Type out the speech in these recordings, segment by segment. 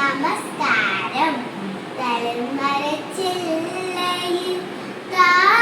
നമസ്കാരം. തലമരച്ചില്ലയിൽ താമസമാണോ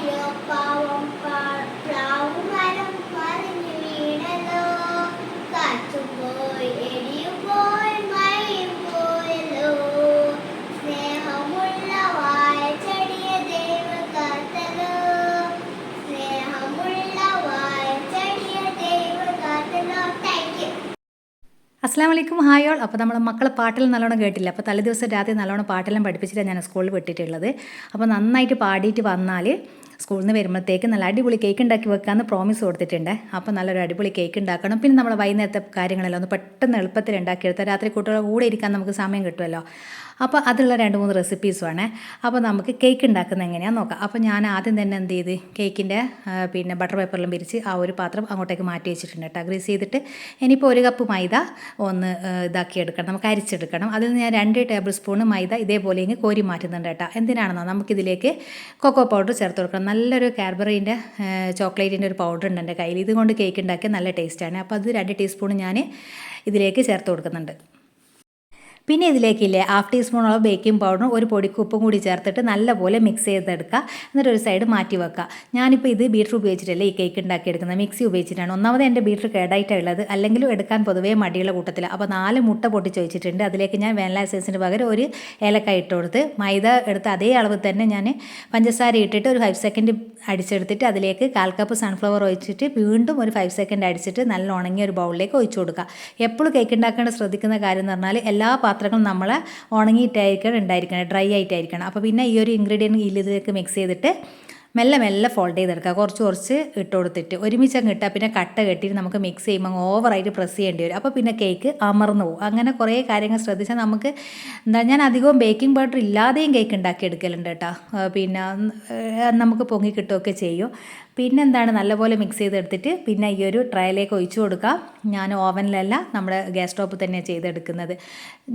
അയ്യോ പാവം പാ- പ്ലാവുമരം മറിഞ്ഞു പോയി പോയി അസ്സാം വലൈക്കും അപ്പോൾ നമ്മൾ മക്കളെ പാട്ടെല്ലാം നല്ലോണം കേട്ടില്ല? അപ്പോൾ തലേ ദിവസം രാത്രി നല്ലോണം പാട്ടെല്ലാം പഠിപ്പിച്ചിട്ടാണ് ഞാൻ സ്കൂളിൽ വിട്ടിട്ടുള്ളത്. അപ്പോൾ നന്നായിട്ട് പാടിയിട്ട് വന്നാൽ സ്കൂളിൽ നിന്ന് വരുമ്പോഴത്തേക്ക് നല്ല അടിപൊളി കേക്ക് ഉണ്ടാക്കി വെക്കാമെന്ന് പ്രോമിസ് കൊടുത്തിട്ടുണ്ട്. അപ്പോൾ നല്ലൊരു അടിപൊളി കേക്ക് ഉണ്ടാക്കണം. പിന്നെ നമ്മൾ വൈകുന്നേരത്തെ കാര്യങ്ങളെല്ലാം ഒന്ന് പെട്ടെന്ന് എളുപ്പത്തിൽ ഉണ്ടാക്കിയെടുത്താൽ രാത്രി കുട്ടികളുടെ കൂടെ ഇരിക്കാൻ നമുക്ക് സമയം കിട്ടുമല്ലോ. അപ്പോൾ അതിലുള്ള രണ്ട് മൂന്ന് റെസിപ്പീസുമാണ് അപ്പോൾ നമുക്ക് കേക്ക് ഉണ്ടാക്കുന്നത് എങ്ങനെയാണെന്ന് നോക്കാം. അപ്പോൾ ഞാൻ ആദ്യം തന്നെ എന്ത് ചെയ്ത് കേക്കിന്റെ പിന്നെ ബട്ടർ പേപ്പറിലും പിരിച്ച് ആ ഒരു പാത്രം അങ്ങോട്ടേക്ക് മാറ്റി വെച്ചിട്ടുണ്ട് കേട്ടോ. ഗ്രീസ് ചെയ്തിട്ട് ഇനിയിപ്പോൾ ഒരു കപ്പ് മൈദ ഒന്ന് ഇതാക്കി എടുക്കണം. നമുക്ക് അരിച്ചെടുക്കണം. അതിൽ ഞാൻ രണ്ട് ടേബിൾ സ്പൂൺ മൈദ ഇതേപോലെ ഇങ്ങ് കോരി മാറ്റുന്നുണ്ട് കേട്ടോ. എന്തിനാണെന്നോ? നമുക്കിതിലേക്ക് കൊക്കോ പൗഡർ ചേർത്ത് കൊടുക്കണം. നല്ലൊരു കാർബറീന്റെ ചോക്ലേറ്റിന്റെ ഒരു പൗഡർ ഉണ്ട് എന്റെ കയ്യിൽ. ഇതുകൊണ്ട് കേക്ക് ഉണ്ടാക്കിയ നല്ല ടേസ്റ്റാണ് അപ്പോൾ അത് രണ്ട് ടീസ്പൂൺ ഞാൻ ഇതിലേക്ക് ചേർത്ത് കൊടുക്കുന്നുണ്ട്. പിന്നെ ഇതിലേക്കില്ലേ ഹാഫ് ടീസ്പൂണോളം ബേക്കിംഗ് പൗഡറും ഒരു പൊടിക്കുപ്പും കൂടി ചേർത്തിട്ട് നല്ലപോലെ മിക്സ് ചെയ്തെടുക്കുക. എന്നിട്ട് ഒരു സൈഡ് മാറ്റി വെക്കുക. ഞാനിപ്പോൾ ഇത് ബീറ്റർ ഉപയോഗിച്ചിട്ടല്ലേ ഈ കേക്ക് ഉണ്ടാക്കിയെടുക്കുന്നത്. മിക്സി ഉപയോഗിച്ചിട്ടാണ്. ഒന്നാമത് എന്റെ ബീറ്റർ കേടായിട്ടാണ് ഉള്ളത്. അല്ലെങ്കിലും എടുക്കാൻ പൊതുവേ മടിയുള്ള കൂട്ടത്തിൽ അപ്പോൾ നാല് മുട്ട പൊട്ടിച്ച് വെച്ചിട്ടുണ്ട് അതിലേക്ക് ഞാൻ വാനില എസൻസിന് പകരം ഒരു ഏലക്കായ ഇട്ട് കൊടുത്ത് മൈദ എടുത്ത് അതേ അളവ് തന്നെ ഞാൻ പഞ്ചസാര ഇട്ടിട്ട് ഒരു ഫൈവ് സെക്കൻഡ് അടിച്ചെടുത്തിട്ട് അതിലേക്ക് കാൽ കപ്പ് സൺഫ്ലവർ ഒഴിച്ചിട്ട് വീണ്ടും ഒരു ഫൈവ് സെക്കൻഡ് അടിച്ചിട്ട് നല്ല ഉണങ്ങിയ ഒരു ബൗളിലേക്ക് ഒഴിച്ചു കൊടുക്കുക. എപ്പോഴും കേക്ക് ഉണ്ടാക്കേണ്ട ശ്രദ്ധിക്കുന്ന കാര്യം എന്ന് പറഞ്ഞാൽ എല്ലാ പാത്രങ്ങളും നമ്മൾ ഉണങ്ങിയിട്ടായിരിക്കണം ഉണ്ടായിരിക്കണം ഡ്രൈ ആയിട്ടായിരിക്കണം. അപ്പോൾ പിന്നെ ഈ ഒരു ഇൻഗ്രീഡിയന്റ് ഇതിലേക്ക് മിക്സ് ചെയ്തിട്ട് മെല്ലെ മെല്ലെ ഫോൾഡ് ചെയ്തെടുക്കുക. കുറച്ച് കുറച്ച് ഇട്ട് കൊടുത്തിട്ട് ഒരുമിച്ച് അങ്ങ് ഇട്ടാൽ പിന്നെ കട്ട കെട്ടിയിട്ട് നമുക്ക് മിക്സ് ചെയ്യുമ്പോൾ ഓവറായിട്ട് പ്രസ് ചെയ്യേണ്ടി വരും. അപ്പോൾ പിന്നെ കേക്ക് അമർന്നു പോകും. അങ്ങനെ കുറേ കാര്യങ്ങൾ ശ്രദ്ധിച്ചാൽ നമുക്ക് എന്താ ഞാൻ അധികവും ബേക്കിംഗ് പൗഡർ ഇല്ലാതെയും കേക്ക് ഉണ്ടാക്കി എടുക്കലുണ്ട് കേട്ടോ. പിന്നെ നമുക്ക് പൊങ്ങി കിട്ടുകയൊക്കെ ചെയ്യും. പിന്നെ എന്താണ് നല്ലപോലെ മിക്സ് ചെയ്തെടുത്തിട്ട് പിന്നെ ഈ ഒരു ട്രയലേക്ക് ഒഴിച്ചു കൊടുക്കാം. ഞാൻ ഓവനിലല്ല നമ്മുടെ ഗ്യാസ് സ്റ്റോപ്പ് തന്നെയാണ് ചെയ്തെടുക്കുന്നത്.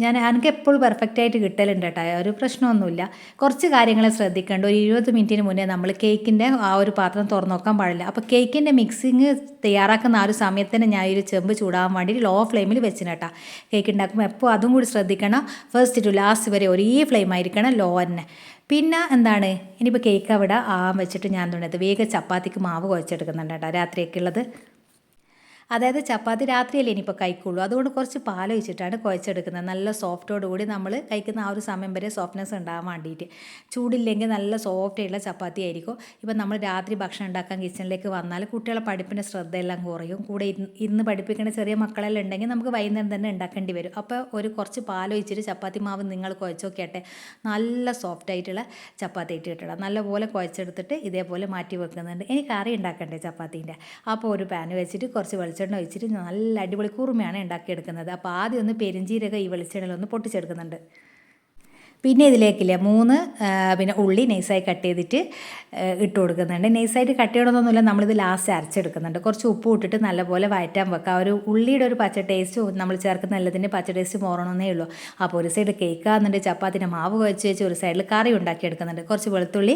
ഞാൻ എനിക്ക് എപ്പോഴും പെർഫെക്റ്റ് ആയിട്ട് കിട്ടലുണ്ട് കേട്ടോ ഒരു പ്രശ്നമൊന്നുമില്ല. കുറച്ച് കാര്യങ്ങൾ ശ്രദ്ധിക്കേണ്ട. ഒരു ഇരുപത് മിനിറ്റിന് മുന്നേ നമ്മൾ കേക്കിന്റെ ആ ഒരു പാത്രം തുറന്നു നോക്കാൻ പാടില്ല. അപ്പോൾ കേക്കിന്റെ മിക്സിങ് തയ്യാറാക്കുന്ന ആ ഒരു സമയത്തിന് ഞാൻ ഒരു ചെമ്പ് ചൂടാകാൻ വേണ്ടി ലോ ഫ്ലെയിമിൽ വെച്ചിന് കേട്ടോ കേക്ക് ഉണ്ടാക്കുമ്പോൾ എപ്പോൾ അതും കൂടി ശ്രദ്ധിക്കണം. ഫസ്റ്റ് ടു ലാസ്റ്റ് വരെ ഒരേ ഫ്ലെയിം ആയിരിക്കണം ലോ തന്നെ പിന്നെ എന്താണ്? ഇനിയിപ്പോൾ കേക്ക് അവിടെ ആവാൻ വെച്ചിട്ട് ഞാൻ തുടങ്ങിയത് വേഗം ചപ്പാത്തിക്ക് മാവ് കുഴച്ചെടുക്കുന്നുണ്ട് കേട്ടോ. രാത്രിയൊക്കെയുള്ളത് അതായത് ചപ്പാത്തി രാത്രിയല്ലേ ഇനിയിപ്പോൾ കഴിക്കുള്ളൂ. അതുകൊണ്ട് കുറച്ച് പാൽ ഒഴിച്ചിട്ടാണ് കുഴച്ചെടുക്കുന്നത്. നല്ല സോഫ്റ്റോട് കൂടി നമ്മൾ കഴിക്കുന്ന ആ ഒരു സമയം വരെ സോഫ്റ്റ്നെസ് ഉണ്ടാകാൻ വേണ്ടിയിട്ട്. ചൂടില്ലെങ്കിൽ നല്ല സോഫ്റ്റ് ആയിട്ടുള്ള ചപ്പാത്തി ആയിരിക്കും. ഇപ്പം നമ്മൾ രാത്രി ഭക്ഷണം ഉണ്ടാക്കാൻ കിച്ചണിലേക്ക് വന്നാൽ കുട്ടികളെ പഠിപ്പിന്റെ ശ്രദ്ധയെല്ലാം കുറയും. കൂടെ ഇന്ന് പഠിപ്പിക്കുന്ന ചെറിയ മക്കളെല്ലാം ഉണ്ടെങ്കിൽ നമുക്ക് വൈകുന്നേരം തന്നെ ഉണ്ടാക്കേണ്ടി വരും. അപ്പോൾ ഒരു കുറച്ച് പാൽ ഒഴിച്ചിട്ട് ചപ്പാത്തി മാവ് നിങ്ങൾ കുഴച്ചോക്കിയട്ടെ നല്ല സോഫ്റ്റ് ആയിട്ടുള്ള ചപ്പാത്തി ആയിട്ട് കിട്ടണം. നല്ലപോലെ കുഴച്ചെടുത്തിട്ട് ഇതേപോലെ മാറ്റി വെക്കുന്നുണ്ട്. എനിക്ക് കറി ഉണ്ടാക്കണ്ടേ ചപ്പാത്തീന്റെ? അപ്പോൾ ഒരു പാൻ വെച്ചിട്ട് കുറച്ച് വെളിച്ചെണ്ണ ഒഴിച്ചിട്ട് നല്ല അടിപൊളി കുറുമയാണ് ഉണ്ടാക്കിയെടുക്കുന്നത്. അപ്പോൾ ആദ്യം ഒന്ന് പെരിഞ്ചീരക ഈ വെളിച്ചെണ്ണയിലൊന്ന് പൊട്ടിച്ചെടുക്കുന്നുണ്ട്. പിന്നെ ഇതിലേക്കില്ലേ മൂന്ന് പിന്നെ ഉള്ളി നൈസായി കട്ട് ചെയ്തിട്ട് ഇട്ട് കൊടുക്കുന്നുണ്ട്. നൈസായിട്ട് കട്ട് ചെയ്യണമെന്നൊന്നുമില്ല നമ്മളിത് ലാസ്റ്റ് അരച്ചെടുക്കുന്നുണ്ട്. കുറച്ച് ഉപ്പ് ഇട്ടിട്ട് നല്ലപോലെ വയറ്റാൻ വെക്കുക. ഒരു ഉള്ളിയുടെ ഒരു പച്ച ടേസ്റ്റ് നമ്മൾ ചേർക്കുന്ന എല്ലാത്തിന്റെ പച്ച ടേസ്റ്റ് മോറണമെന്നേ ഉള്ളൂ. അപ്പോൾ ഒരു സൈഡ് കേക്ക് ആകുന്നുണ്ട് ചപ്പാത്തിന്റെ മാവ് കുഴച്ച് വെച്ച് ഒരു സൈഡിൽ കറി ഉണ്ടാക്കിയെടുക്കുന്നുണ്ട്. കുറച്ച് വെളുത്തുള്ളി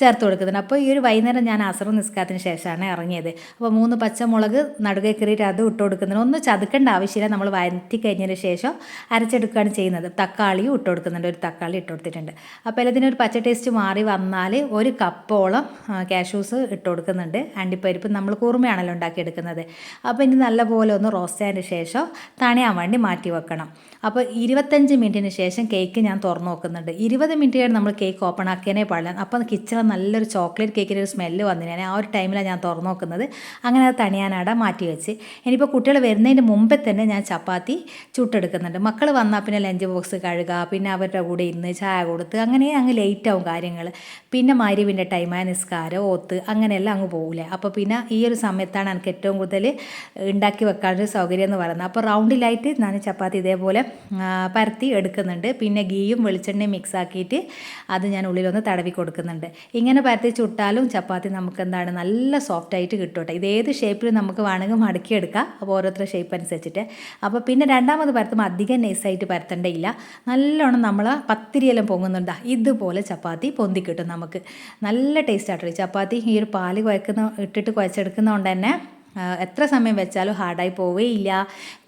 ചേർത്ത് കൊടുക്കുന്നുണ്ട്. അപ്പോൾ ഈ ഒരു വൈകുന്നേരം ഞാൻ അസർ നിസ്കാരത്തിന് ശേഷമാണ് ഇറങ്ങിയത്. അപ്പോൾ മൂന്ന് പച്ചമുളക് നടുകെ കയറിയിട്ട് അത് ഇട്ട് കൊടുക്കുന്നുണ്ട്. ഒന്ന് ചതുക്കേണ്ട ആവശ്യമില്ല. നമ്മൾ വയറ്റി കഴിഞ്ഞതിന് ശേഷം അരച്ചെടുക്കുകയാണ് ചെയ്യുന്നത്. തക്കാളിയും ഇട്ട് കൊടുക്കുന്നുണ്ട്. ഒരു തക്കാളി ഇട്ട് കൊടുത്തിട്ടുണ്ട്. അപ്പോൾ എല്ലാത്തിനൊരു പച്ച ടേസ്റ്റ് മാറി വന്നാൽ ഒരു കപ്പോളം കാഷ്യൂസ് ഇട്ട് കൊടുക്കുന്നുണ്ട്. അണ്ടിപ്പരിപ്പ് നമ്മൾ കുറുമയാണല്ലോ ഉണ്ടാക്കിയെടുക്കുന്നത്. അപ്പോൾ ഇനി നല്ലപോലെ ഒന്ന് റോസ്റ്റ് ആയതിന് ശേഷം തണിയാൻ വേണ്ടി മാറ്റി വെക്കണം. അപ്പോൾ ഇരുപത്തഞ്ച് മിനിറ്റിന് ശേഷം കേക്ക് ഞാൻ തുറന്നു നോക്കുന്നുണ്ട്. ഇരുപത് മിനിറ്റ് കഴിഞ്ഞ് നമ്മൾ കേക്ക് ഓപ്പൺ ആക്കിയതിനെ പാടില്ല. അപ്പോൾ കിച്ചണിൽ നല്ലൊരു ചോക്ലേറ്റ് കേക്കിന്റെ ഒരു സ്മെല്ല് വന്നിരുന്നു ആ ഒരു ടൈമിലാണ് ഞാൻ തുറന്നു നോക്കുന്നത്. അങ്ങനെ അത് തണിയാനാട മാറ്റി വെച്ച്. ഇനിയിപ്പോൾ കുട്ടികൾ വരുന്നതിന് മുമ്പേ തന്നെ ഞാൻ ചപ്പാത്തി ചുട്ടെടുക്കുന്നുണ്ട്. മക്കൾ വന്നാൽ പിന്നെ ലഞ്ച് ബോക്സ് കഴുകുക പിന്നെ അവരുടെ കൂടെ ഇരുന്ന് ചായ കൊടുത്ത് അങ്ങനെ അങ്ങ് ലേറ്റ് ആവും കാര്യങ്ങൾ പിന്നെ മരുവിന്റെ ടൈമായ നിസ്കാരം ഓത്ത് അങ്ങനെയെല്ലാം അങ്ങ് പോകില്ല അപ്പോൾ പിന്നെ ഈ ഒരു സമയത്താണ് എനിക്ക് ഏറ്റവും കൂടുതൽ ഉണ്ടാക്കി വെക്കാനൊരു സൗകര്യം എന്ന് പറയുന്നത്. അപ്പോൾ റൗണ്ടിലായിട്ട് ഞാൻ ചപ്പാത്തി ഇതേപോലെ പരത്തി എടുക്കുന്നുണ്ട്. പിന്നെ ഗീയും വെളിച്ചെണ്ണയും മിക്സ് ആക്കിയിട്ട് അത് ഞാൻ ഉള്ളിലൊന്ന് തടവി കൊടുക്കുന്നുണ്ട്. ഇങ്ങനെ പരത്തി ചുട്ടാലും ചപ്പാത്തി നമുക്ക് എന്താണ് നല്ല സോഫ്റ്റ് ആയിട്ട് കിട്ടും ഇത് ഏത് ഷേപ്പിൽ നമുക്ക് വേണമെങ്കിൽ മടക്കിയെടുക്കാം അപ്പോൾ ഓരോരുത്തരുടെ ഷേപ്പ് അനുസരിച്ചിട്ട്. അപ്പോൾ പിന്നെ രണ്ടാമത് പരത്തുമ്പോൾ അധികം നൈസായിട്ട് പരത്തേണ്ടയില്ല നല്ലോണം നമ്മൾ പത്തിരിയെല്ലാം പൊങ്ങുന്നുണ്ട്. ഇതുപോലെ ചപ്പാത്തി പൊന്തി കിട്ടും നമുക്ക്. നല്ല ടേസ്റ്റ് ആട്ടോ ചപ്പാത്തി. ഈ ഒരു പാൽ കുഴക്കുന്ന ഇട്ടിട്ട് കുഴച്ചെടുക്കുന്നതുകൊണ്ട് തന്നെ എത്ര സമയം വെച്ചാലും ഹാർഡായി പോവുകയില്ല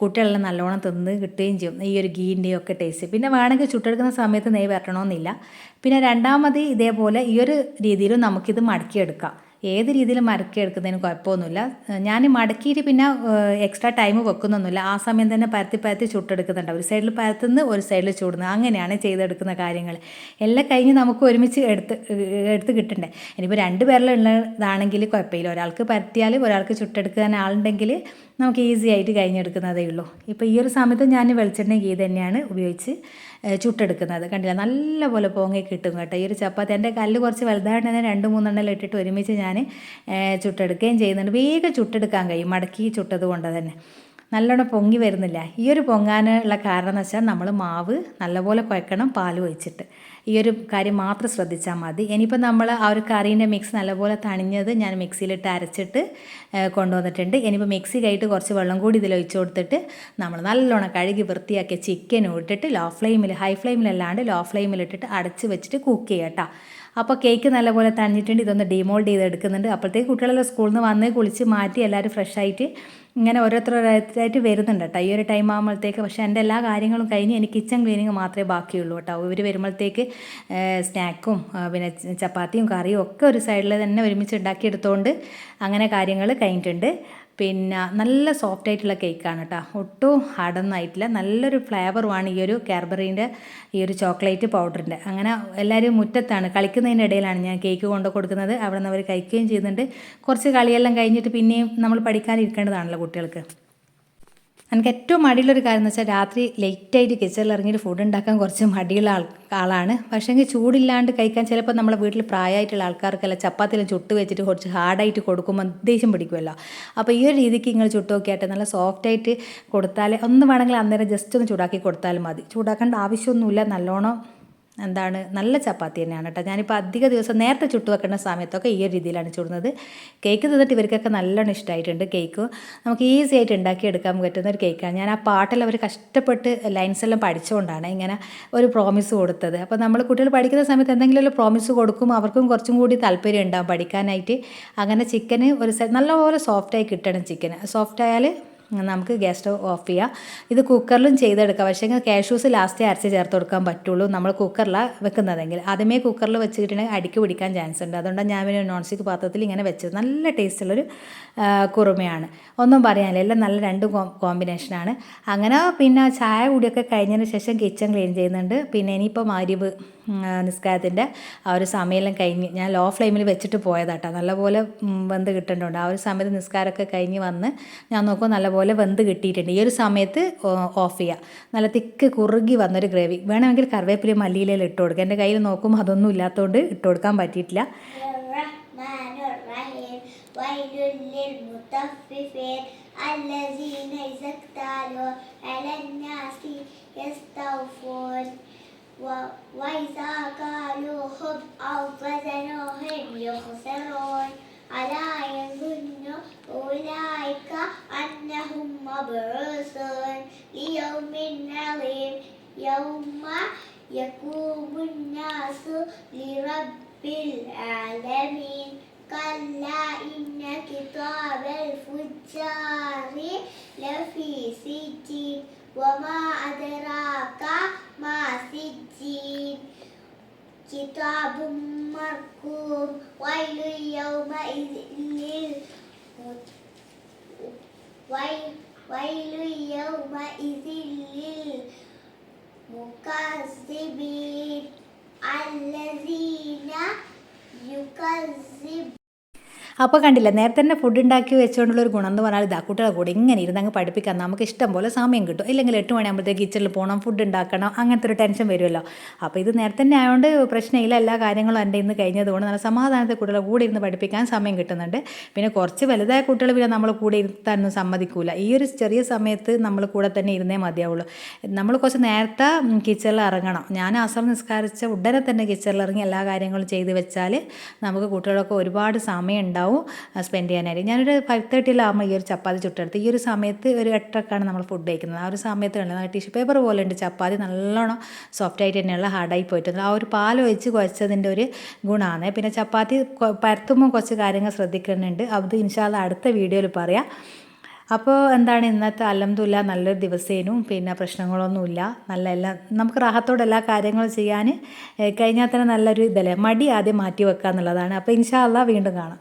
കുട്ടികളെല്ലാം നല്ലോണം തിന്ന് കിട്ടുകയും ചെയ്യും. ഈ ഒരു ഗീന്റെയും ഒക്കെ ടേസ്റ്റ് പിന്നെ വേണമെങ്കിൽ ചുട്ടെടുക്കുന്ന സമയത്ത് നെയ്യ് വരണമെന്നില്ല പിന്നെ രണ്ടാമത് ഇതേപോലെ ഈ ഒരു രീതിയിലും നമുക്കിത് മടക്കിയെടുക്കാം. ഏത് രീതിയിൽ മടക്കിയെടുക്കുന്നതിന് കുഴപ്പമൊന്നുമില്ല. ഞാൻ മടക്കിയിട്ട് പിന്നെ എക്സ്ട്രാ ടൈം വെക്കുന്നൊന്നുമില്ല. ആ സമയം തന്നെ പരത്തി പരത്തി ചുട്ടെടുക്കുന്നുണ്ട്. ഒരു സൈഡിൽ പരത്തുന്നു ഒരു സൈഡിൽ ചൂടുന്നു. അങ്ങനെയാണ് ചെയ്തെടുക്കുന്ന കാര്യങ്ങൾ. എല്ലാം കഴിഞ്ഞ് നമുക്ക് ഒരുമിച്ച് എടുത്ത് എടുത്ത് കിട്ടണ്ടേ? ഇനിയിപ്പോൾ രണ്ട് പേരിലുള്ളതാണെങ്കിൽ കുഴപ്പമില്ല. ഒരാൾക്ക് പരത്തിയാൽ ഒരാൾക്ക് ചുട്ടെടുക്കാൻ ആളുണ്ടെങ്കിൽ നമുക്ക് ഈസി ആയിട്ട് കഴിഞ്ഞെടുക്കുന്നതേ ഉള്ളൂ. ഇപ്പോൾ ഈ ഒരു സമയത്ത് ഞാൻ വെളിച്ചെണ്ണ ഗീ തന്നെയാണ് ഉപയോഗിച്ച് ചുട്ടെടുക്കുന്നത്. കണ്ടില്ല? നല്ലപോലെ പൊങ്ങി കിട്ടും കേട്ടോ. ഈ ഒരു ചപ്പാത്തി. എന്റെ കല്ല് കുറച്ച് വലുതായിട്ട് തന്നെ രണ്ട് മൂന്നെണ്ണം ഇട്ടിട്ട് ഒരുമിച്ച് ഞാൻ ചുട്ടെടുക്കുകയും ചെയ്യുന്നുണ്ട്. വേഗം ചുട്ടെടുക്കാൻ കഴിയും. മടക്കി ചുട്ടത് കൊണ്ട് തന്നെ. നല്ലോണം പൊങ്ങി വരുന്നില്ല. ഈ ഒരു പൊങ്ങാനുള്ള കാരണം എന്ന് വെച്ചാൽ നമ്മൾ മാവ് നല്ലപോലെ കുഴക്കണം പാൽ ഒഴിച്ചിട്ട്. ഈ ഒരു കാര്യം മാത്രം ശ്രദ്ധിച്ചാൽ മതി. ഇനിയിപ്പോൾ നമ്മൾ ആ ഒരു കറീന്റെ മിക്സ് നല്ലപോലെ തണിഞ്ഞത് ഞാൻ മിക്സിയിലിട്ട് അരച്ചിട്ട് കൊണ്ടുവന്നിട്ടുണ്ട്. ഇനിയിപ്പോൾ മിക്സി കഴിഞ്ഞിട്ട് കുറച്ച് വെള്ളം കൂടി ഇതിൽ ഒഴിച്ചു കൊടുത്തിട്ട് നമ്മൾ നല്ലോണം കഴുകി വൃത്തിയാക്കിയ ചിക്കനും ഇട്ടിട്ട് ലോ ഫ്ലെയിമിൽ ഹൈ ഫ്ലെയിമിലല്ലാണ്ട് ലോ ഫ്ലെയിമിലിട്ടിട്ട് അടച്ച് വെച്ചിട്ട് കുക്ക് ചെയ്യുക കേട്ടോ അപ്പോൾ കേക്ക് നല്ലപോലെ തണിഞ്ഞിട്ടുണ്ട്. ഇതൊന്ന് ഡിമോൾഡ് ചെയ്ത് എടുക്കുന്നുണ്ട് അപ്പോഴത്തേക്ക് കുട്ടികളെല്ലാം സ്കൂളിൽ നിന്ന് വന്ന് കുളിച്ച് മാറ്റി എല്ലാവരും ഫ്രഷ് ആയിട്ട് ഇങ്ങനെ ഓരോരുത്തരോരോരുത്തരായിട്ട് വരുന്നുണ്ട് കേട്ടോ. ഈ ഒരു ടൈം ആകുമ്പോഴത്തേക്ക് പക്ഷേ എന്റെ എല്ലാ കാര്യങ്ങളും കഴിഞ്ഞ് എനിക്ക് കിച്ചൺ ക്ലീനിങ് മാത്രമേ ബാക്കിയുള്ളൂ കേട്ടോ. ഇവർ വരുമ്പോഴത്തേക്ക് സ്നാക്കും പിന്നെ ചപ്പാത്തിയും കറിയും ഒക്കെ ഒരു സൈഡിൽ തന്നെ ഒരുമിച്ച് ഉണ്ടാക്കിയെടുത്തുകൊണ്ട് അങ്ങനെ കാര്യങ്ങൾ കഴിഞ്ഞിട്ടുണ്ട്. പിന്നെ നല്ല സോഫ്റ്റ് ആയിട്ടുള്ള കേക്കാണ് കേട്ടോ ഒട്ടും ഹാർഡൊന്നായിട്ടില്ല നല്ലൊരു ഫ്ലേവറുമാണ് ഈ ഒരു കാർബറീന്റെ ഈ ഒരു ചോക്ലേറ്റ് പൗഡറിന്റെ അങ്ങനെ എല്ലാവരും മുറ്റത്താണ്. കളിക്കുന്നതിന്റെ ഇടയിലാണ് ഞാൻ കേക്ക് കൊണ്ട് കൊടുക്കുന്നത്. അവിടെ നിന്ന് അവർ കഴിക്കുകയും ചെയ്യുന്നുണ്ട്. കുറച്ച് കളിയെല്ലാം കഴിഞ്ഞിട്ട് പിന്നെയും നമ്മൾ പഠിക്കാനിരിക്കേണ്ടതാണല്ലോ കുട്ടികൾക്ക്. എനിക്ക് ഏറ്റവും മടിയുള്ളൊരു കാര്യം എന്ന് വെച്ചാൽ രാത്രി ലേറ്റായിട്ട് കിച്ചണിൽ ഇറങ്ങിയിട്ട് ഫുഡ് ഉണ്ടാക്കാൻ കുറച്ച് മടിയുള്ള ആൾ പക്ഷേ പക്ഷേങ്കിൽ ചൂടില്ലാണ്ട് കഴിക്കാൻ ചിലപ്പോൾ നമ്മളെ വീട്ടിൽ പ്രായമായിട്ടുള്ള ആൾക്കാർക്കെല്ലാം ചപ്പാത്തിയെല്ലാം ചുട്ട് വെച്ചിട്ട് കുറച്ച് ഹാർഡായിട്ട് കൊടുക്കുമ്പോൾ ദേഷ്യം പിടിക്കുമല്ലോ അപ്പോൾ ഈ ഒരു രീതിക്ക് നിങ്ങൾ ചുട്ട് നോക്കിയാട്ടെ നല്ല സോഫ്റ്റായിട്ട് കൊടുത്താൽ ഒന്ന് വേണമെങ്കിൽ അന്നേരം ജസ്റ്റ് ഒന്ന് ചൂടാക്കി കൊടുത്താലും മതി. ചൂടാക്കേണ്ട ആവശ്യമൊന്നുമില്ല നല്ലോണം എന്താണ് നല്ല ചപ്പാത്തി തന്നെയാണ് കേട്ടോ. ഞാനിപ്പോൾ അധിക ദിവസം നേരത്തെ ചുട്ടു വെക്കുന്ന സമയത്തൊക്കെ ഈ ഒരു രീതിയിലാണ് ചുടുന്നത്. കേക്ക് തിന്നിട്ട് ഇവർക്കൊക്കെ നല്ലോണം ഇഷ്ടമായിട്ടുണ്ട് കേക്ക് നമുക്ക് ഈസി ആയിട്ട് ഉണ്ടാക്കിയെടുക്കാൻ പറ്റുന്ന ഒരു കേക്കാണ് ഞാൻ ആ പാട്ടിൽ അവർ കഷ്ടപ്പെട്ട് ലൈൻസ് എല്ലാം പഠിച്ചുകൊണ്ടാണ് ഇങ്ങനെ ഒരു പ്രോമിസ് കൊടുത്തത്. അപ്പോൾ നമ്മൾ കുട്ടികൾ പഠിക്കുന്ന സമയത്ത് എന്തെങ്കിലും ഒരു പ്രോമിസ് കൊടുക്കും അവർക്കും കുറച്ചും കൂടി താല്പര്യം ഉണ്ടാവും പഠിക്കാനായിട്ട്. അങ്ങനെ ചിക്കന് ഒരു നല്ലപോലെ സോഫ്റ്റായി കിട്ടണം ചിക്കന് സോഫ്റ്റ് ആയാൽ നമുക്ക് ഗ്യാസ് സ്റ്റവ് ഓഫ് ചെയ്യാം. ഇത് കുക്കറിലും ചെയ്തെടുക്കാം. പക്ഷേ കാഷ്യൂസ് ലാസ്റ്റ് അരച്ച് ചേർത്ത് കൊടുക്കാൻ പറ്റുള്ളൂ. നമ്മൾ കുക്കറിലാണ് വെക്കുന്നതെങ്കിൽ. ആദ്യമേ കുക്കറിൽ വെച്ചിട്ടുണ്ടെങ്കിൽ അടിക്ക് പിടിക്കാൻ ചാൻസ് ഉണ്ട്. അതുകൊണ്ടാണ് ഞാൻ പിന്നെ നോൺ സ്റ്റിക്ക് പാത്രത്തിൽ ഇങ്ങനെ വെച്ചത്. നല്ല ടേസ്റ്റുള്ളൊരു കുറുമയാണ്. ഒന്നും പറയാനില്ല. എല്ലാം നല്ല രണ്ട് കോമ്പിനേഷനാണ് അങ്ങനെ പിന്നെ ചായ കൂടിയൊക്കെ കഴിഞ്ഞതിന് ശേഷം കിച്ചൺ ക്ലീൻ ചെയ്യുന്നുണ്ട്. പിന്നെ ഇനിയിപ്പോൾ മാരിബ് നിസ്കാരത്തിൻ്റെ ആ ഒരു സമയമെല്ലാം കഴിഞ്ഞ് ഞാൻ ലോ ഫ്ലെയിമിൽ വെച്ചിട്ട് പോയതാട്ടോ നല്ലപോലെ ഉം, വെന്ത് കിട്ടുന്നുണ്ട് ആ ഒരു സമയത്ത് നിസ്കാരമൊക്കെ കഴിഞ്ഞ് വന്ന് ഞാൻ നോക്കുമ്പോൾ നല്ലപോലെ വെന്ത് കിട്ടിയിട്ടുണ്ട് ഈ ഒരു സമയത്ത് ഓഫ് ചെയ്യുക നല്ല തിക്ക് കുറുകി വന്നൊരു ഗ്രേവി വേണമെങ്കിൽ കറിവേപ്പില മല്ലിയിലെല്ലാം ഇട്ട് കൊടുക്കുക എൻ്റെ കയ്യിൽ നോക്കുമ്പോൾ അതൊന്നും ഇല്ലാത്തതുകൊണ്ട് ഇട്ട് കൊടുക്കാൻ പറ്റിയിട്ടില്ല الرحمن الرحيم ويل للمطففين الذين إذا اكتالوا على الناس يستوفون و- وإذا كالوهم أو وزنوهم يخسرون ألا كتاب مرقوم ويل يومئذ لل ويل ويل يومئذ للمكذبين الذين يكذب അപ്പോൾ കണ്ടില്ല നേരത്തെ തന്നെ ഫുഡ് ഉണ്ടാക്കി വെച്ചുകൊണ്ടുള്ള ഒരു ഗുണം എന്ന് പറഞ്ഞാൽ ഇതാ കുട്ടികളെ കൂടെ ഇങ്ങനെ ഇരുന്ന് അങ്ങ് പഠിപ്പിക്കാൻ നമുക്ക് ഇഷ്ടം പോലെ സമയം കിട്ടും. ഇല്ലെങ്കിൽ എട്ട് മണിയാകുമ്പോഴത്തേക്ക് കിച്ചണിൽ പോകണം ഫുഡ് ഉണ്ടാക്കണം അങ്ങനത്തെ ഒരു ടെൻഷൻ വരുമല്ലോ. അപ്പോൾ ഇത് നേരത്തെ തന്നെ ആയതുകൊണ്ട് പ്രശ്നമില്ല എല്ലാ കാര്യങ്ങളും എന്റെ ഇന്ന് കഴിഞ്ഞതുകൊണ്ട് നല്ല സമാധാനത്തെ കുട്ടികളെ കൂടെ ഇരുന്ന് പഠിപ്പിക്കാൻ സമയം കിട്ടുന്നുണ്ട്. പിന്നെ കുറച്ച് വലുതായ കുട്ടികൾ പിന്നെ നമ്മൾ കൂടെ ഇരുത്താനൊന്നും സമ്മതിക്കൂല. ഈ ഒരു ചെറിയ സമയത്ത് നമ്മൾ കൂടെ തന്നെ ഇരുന്നേ മതിയാവുള്ളൂ. നമ്മൾ കുറച്ച് നേരത്തെ കിച്ചണിൽ ഇറങ്ങണം. ഞാൻ അസർ നിസ്കാരിച്ച ഉടനെ തന്നെ കിച്ചണിൽ ഇറങ്ങി എല്ലാ കാര്യങ്ങളും ചെയ്തു വെച്ചാൽ നമുക്ക് കുട്ടികളൊക്കെ ഒരുപാട് സമയം ഉണ്ടാവും. സ്പെൻഡ് ചെയ്യാനായിട്ട്. ഞാനൊരു ഫൈവ് തേർട്ടിയിലാകുമ്പോൾ ഈ ഒരു ചപ്പാത്തി ചുട്ടെടുത്ത് ഈ ഒരു സമയത്ത് ഒരു എട്ടൊക്കെയാണ് നമ്മൾ ഫുഡ് കഴിക്കുന്നത്. ആ ഒരു സമയത്ത് കണ്ടത് ടിഷ്യൂ പേപ്പർ പോലെ ഉണ്ട് ചപ്പാത്തി നല്ലോണം സോഫ്റ്റ് ആയിട്ട് തന്നെയുള്ള ഹാർഡായി പോയിട്ടുണ്ട്. ആ ഒരു പാൽ ഒഴിച്ച് കുഴച്ചതിന്റെ ഒരു ഗുണമാണ്. പിന്നെ ചപ്പാത്തി പരത്തുമ്പോൾ കുറച്ച് കാര്യങ്ങൾ ശ്രദ്ധിക്കുന്നുണ്ട് അത് ഇൻഷാല്ല അടുത്ത വീഡിയോയിൽ പറയാം. അപ്പോൾ എന്താണ് ഇന്നത്തെ അലഹമില്ല നല്ലൊരു ദിവസേനും. പിന്നെ പ്രശ്നങ്ങളൊന്നുമില്ല. നല്ല എല്ലാ നമുക്ക് റാഹത്തോടെ എല്ലാ കാര്യങ്ങളും ചെയ്യാൻ കഴിഞ്ഞാൽ തന്നെ നല്ലൊരു ഇതല്ലേ? മടി ആദ്യം മാറ്റി വെക്കുക എന്നുള്ളതാണ് അപ്പോൾ ഇൻഷാല്ല വീണ്ടും കാണാം.